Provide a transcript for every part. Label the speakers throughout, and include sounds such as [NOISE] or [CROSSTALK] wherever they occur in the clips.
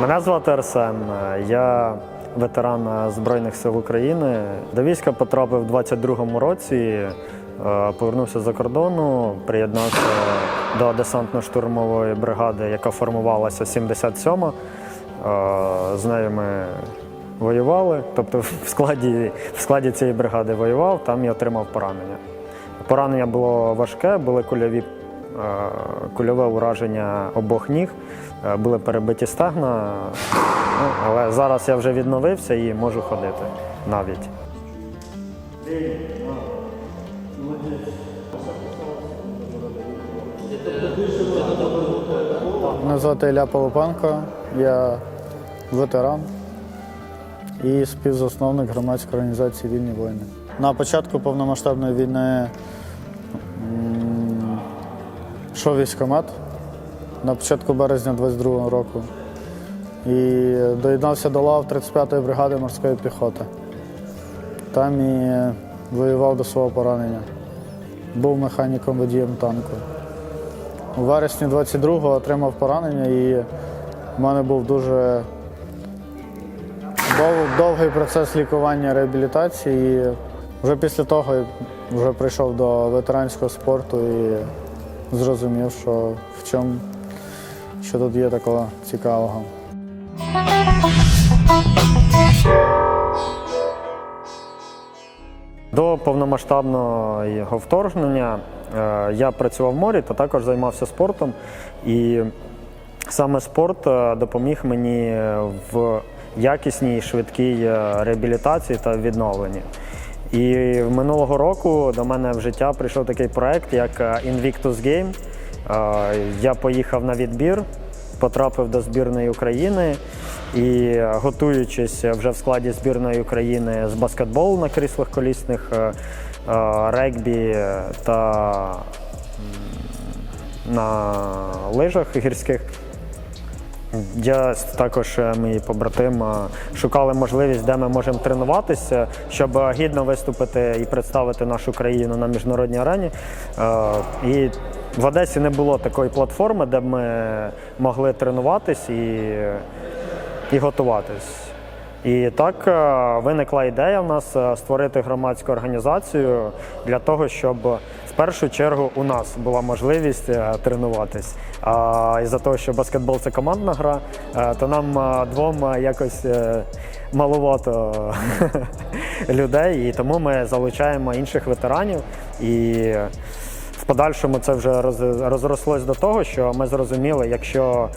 Speaker 1: Мене звати Арсен. Я ветеран Збройних сил України. До війська потрапив у 22-му році. е, Повернувся за кордону, приєднався до десантно-штурмової бригади, яка формувалася 77-ма. Е, З нею ми воювали. Тобто в складі, в складі цієї бригади воював, там і отримав поранення. Поранення було важке, були кульові, е, кульове ураження обох ніг, е, були перебиті стегна. Ну, але зараз я вже відновився і можу ходити навіть.
Speaker 2: Мене звати Ілля Полопенко, я ветеран і співзасновник громадської організації Вільні воїни. На початку повномасштабної війни йшов військомат на початку березня 22-го року і доєднався до лав 35-ї бригади морської піхоти. Там і воював до свого поранення. Був механіком водієм танку. У вересні 22-го отримав поранення і в мене був дуже дов- довгий процес лікування реабілітації. І вже після того вже прийшов до ветеранського спорту і зрозумів, що в чому що тут є такого цікавого.
Speaker 1: До повномасштабного вторгнення е, я працював в морі та також займався спортом. І саме спорт е, допоміг мені в якісній швидкій е, реабілітації та відновленні. І минулого року до мене в життя прийшов такий проект, як е, Invictus Game. Е, Я поїхав на відбір, потрапив до збірної України і е, готуючись вже в складі збірної України з баскетболу на кріслах колісних, регбі та на лижах гірських. Я також е, мій побратим е, шукали можливість, де ми можемо тренуватися, щоб е, гідно виступити і представити нашу країну на міжнародній арені. І в Одесі не було такої платформи, де б ми могли тренуватись і, і готуватись. І так е, виникла ідея в нас е, створити громадську організацію для того, щоб в першу чергу у нас була можливість е, тренуватись. А із-за того, що баскетбол це командна гра, то нам двом якось маловато [LAUGHS] людей, і тому ми залучаємо інших ветеранів. І в подальшому це вже розрослось до того, що ми зрозуміли, якщо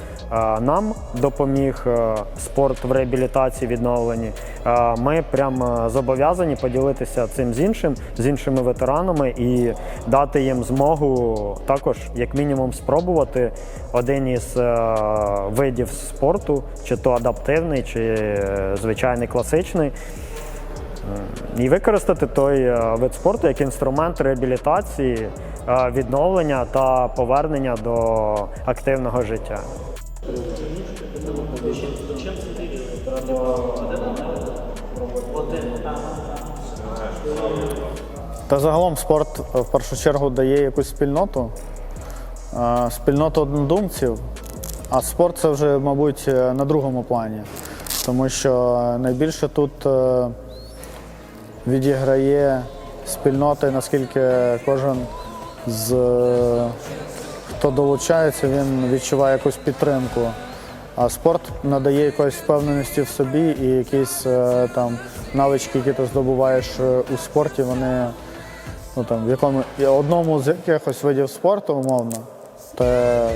Speaker 1: нам допоміг е, спорт в реабілітації, відновленні, е, ми прям е, зобов'язані поділитися цим з іншим, з іншими ветеранами і дати їм змогу також, як мінімум, спробувати один із е, видів спорту, чи то адаптивний, чи е, звичайний класичний. І використати той е, вид спорту як інструмент реабілітації, е, відновлення та повернення до активного життя.
Speaker 2: Та загалом спорт в першу чергу дає якусь спільноту, спільноту однодумців, а спорт це вже, мабуть, е, на другому плані. Тому що найбільше тут е, відіграє спільнота, наскільки кожен з е, хто долучається, він відчуває якусь підтримку. А спорт надає якоїсь впевненості в собі і якісь там навички, які ти здобуваєш у спорті, вони ну, там, в якому, одному з якихось видів спорту, умовно, то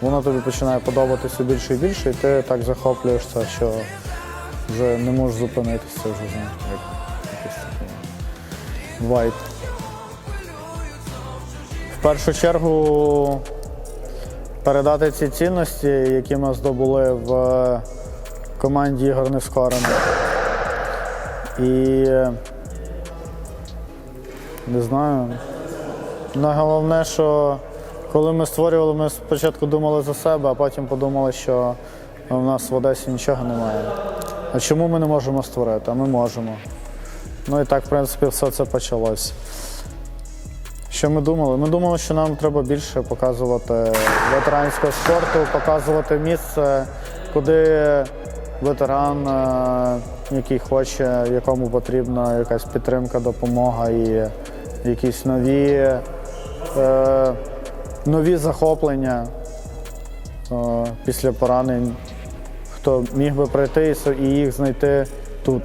Speaker 2: воно тобі починає подобатися більше і більше, і ти так захоплюєшся, що вже не можеш зупинитися, вже знаєш, як. В першу чергу передати ці цінності, які ми здобули в команді Ігор Нескорений. І не знаю. Найголовне, що коли ми створювали, ми спочатку думали за себе, а потім подумали, що в нас в Одесі нічого немає. А чому ми не можемо створити? А ми можемо. Ну і так, в принципі, все це почалось. Що ми думали? Ми думали, що нам треба більше показувати ветеранського спорту, показувати місце, куди ветеран, е, який хоче, якому потрібна якась підтримка, допомога і якісь нові, е, нові захоплення е, після поранень, хто міг би прийти і їх знайти тут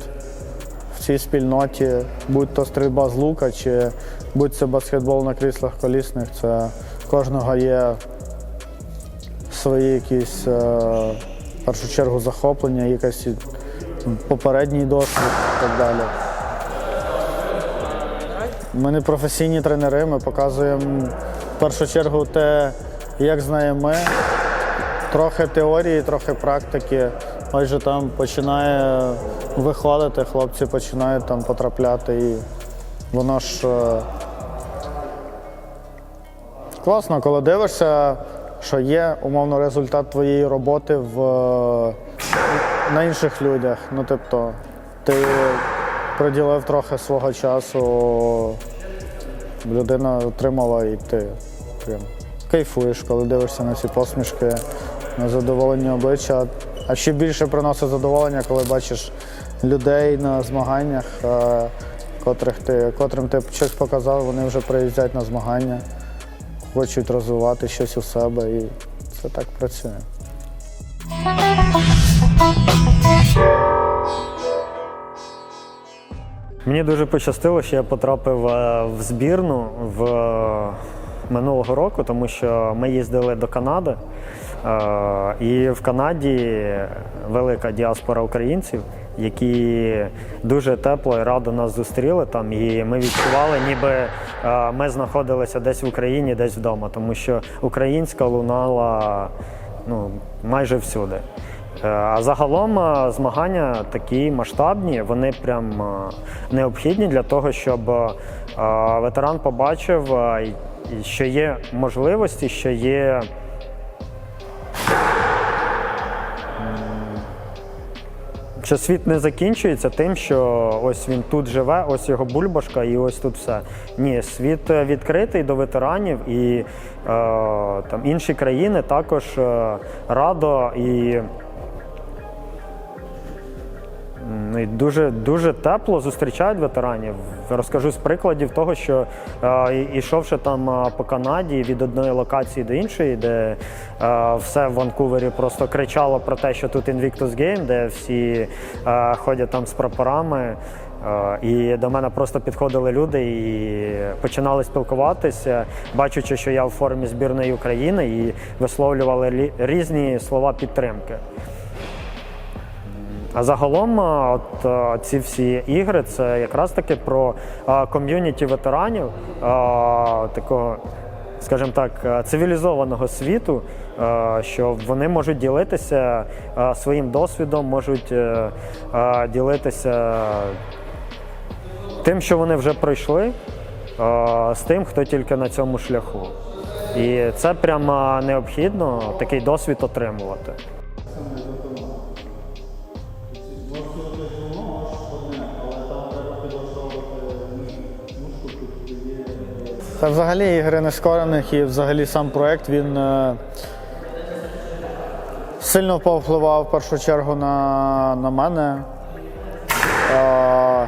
Speaker 2: в цій спільноті, будь то стрільба з лука, чи будь це баскетбол на кріслах колісних, це кожного є свої якісь е, в першу чергу захоплення, якийсь попередній досвід і так далі. Ми не професійні тренери, ми показуємо в першу чергу те, як знаємо ми, трохи теорії, трохи практики. Майже там починає виходити, хлопці починають там потрапляти і воно ж е, класно, коли дивишся, що є умовно результат твоєї роботи в, на інших людях. Ну, тобто, ти приділив трохи свого часу, людина отримала і ти прям кайфуєш, коли дивишся на ці посмішки, на задоволені обличчя. А ще більше приносить задоволення, коли бачиш людей на змаганнях, е, котрих ти, котрим ти щось показав, вони вже приїздять на змагання, хочуть розвивати щось у себе і це так працює.
Speaker 1: Мені дуже пощастило, що я потрапив е, в збірну в е, минулого року, тому що ми їздили до Канади. Е, І в Канаді велика діаспора українців, які дуже тепло і радо нас зустріли там. І ми відчували, ніби ми знаходилися десь в Україні, десь вдома, тому що українська лунала ну, майже всюди. Е, А загалом е, змагання такі масштабні, вони прям е, необхідні для того, щоб ветеран побачив, що є можливості, що є. Що світ не закінчується тим, що ось він тут живе, ось його бульбашка, і ось тут все. Ні, світ відкритий до ветеранів, і е, там інші країни також радо і і дуже дуже тепло зустрічають ветеранів. Розкажу з прикладів того, що е, ішовши там е, по Канаді від одної локації до іншої, де е, все в Ванкувері просто кричало про те, що тут Invictus Game, де всі ходять там з прапорами. І до мене просто підходили люди і починали спілкуватися, бачачи, що я в формі збірної України, і висловлювали різні слова підтримки. А загалом, от ці всі ігри це якраз таки про а, ком'юніті ветеранів, такого, скажімо так, цивілізованого світу, що вони можуть ділитися своїм досвідом, можуть е, ділитися тим, що вони вже пройшли, з тим, хто тільки на цьому шляху. І це прямо необхідно такий досвід отримувати.
Speaker 2: Та взагалі ігри нескорених і взагалі сам проект він е, сильно повпливав в першу чергу на, на мене. Е,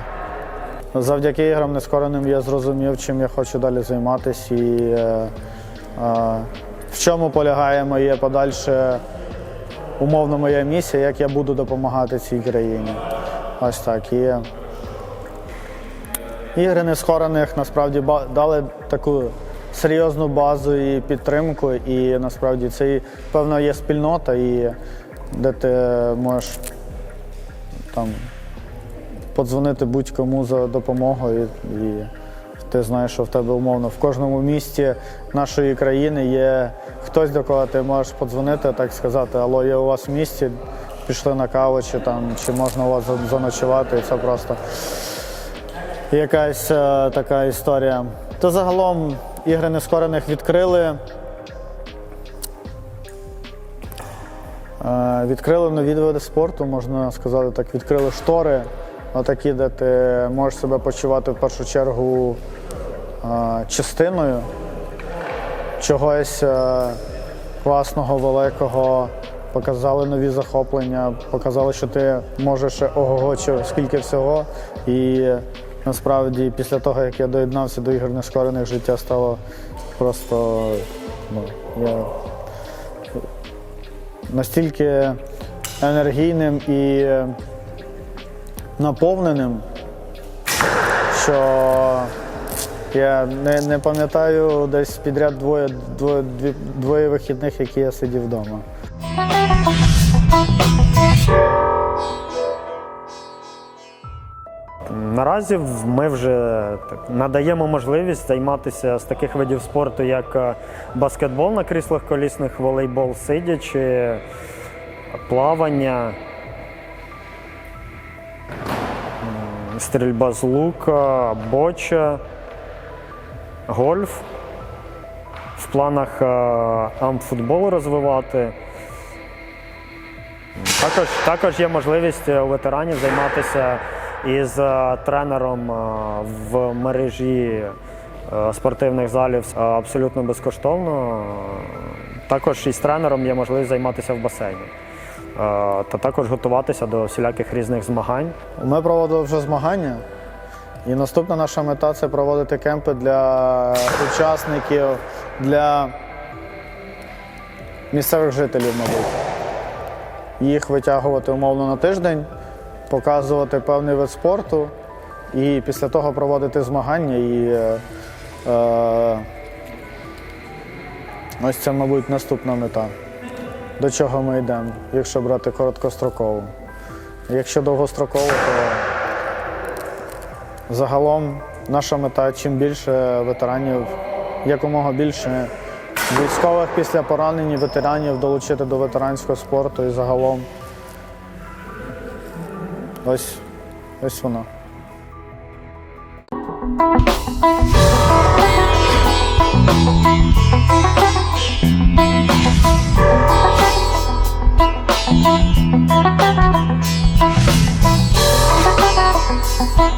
Speaker 2: завдяки іграм нескореним я зрозумів, чим я хочу далі займатися і е, в чому полягає моє подальше умовно моя місія, як я буду допомагати цій країні. Ось так. І, Ігри нескорених насправді дали таку серйозну базу і підтримку, і насправді це певно є спільнота, і де ти можеш там подзвонити будь-кому за допомогою, і, ти знаєш, що в тебе умовно в кожному місті нашої країни є хтось, до кого ти можеш подзвонити, так сказати, алло, я у вас в місті, пішли на каву, чи там, чи можна у вас заночувати, і це просто якась е, така історія. То загалом ігри нескорених відкрили. Е, Відкрили нові види спорту, можна сказати так, відкрили штори, отакі, де ти можеш себе почувати в першу чергу е, частиною чогось класного, великого. Показали нові захоплення, показали, що ти можеш ще ого скільки всього. І насправді після того, як я доєднався до ігор нескорених, життя стало просто ну, я настільки енергійним і наповненим, що я не, не пам'ятаю десь підряд двоє, двоє, двоє вихідних, які я сидів вдома.
Speaker 1: Наразі ми вже так, надаємо можливість займатися з таких видів спорту, як е, баскетбол на кріслах колісних, волейбол сидячи, плавання, стрільба з лука, боча, гольф. В планах е, амфутбол розвивати. Також, також є можливість е, у ветеранів займатися із е, тренером е, в мережі е, спортивних залів абсолютно безкоштовно. Також із тренером є можливість займатися в басейні. Та також готуватися до всіляких різних змагань.
Speaker 2: Ми проводили вже змагання, і наступна наша мета це проводити кемпи для учасників, для місцевих жителів, мабуть. Їх витягувати умовно на тиждень, показувати певний вид спорту і після того проводити змагання. І е, е, ось це, мабуть, наступна мета. До чого ми йдемо, якщо брати короткостроково. Якщо довгостроково, то загалом наша мета чим більше ветеранів, якомога більше військових після поранень, ветеранів долучити до ветеранського спорту і загалом. Dois, dois suno. Thank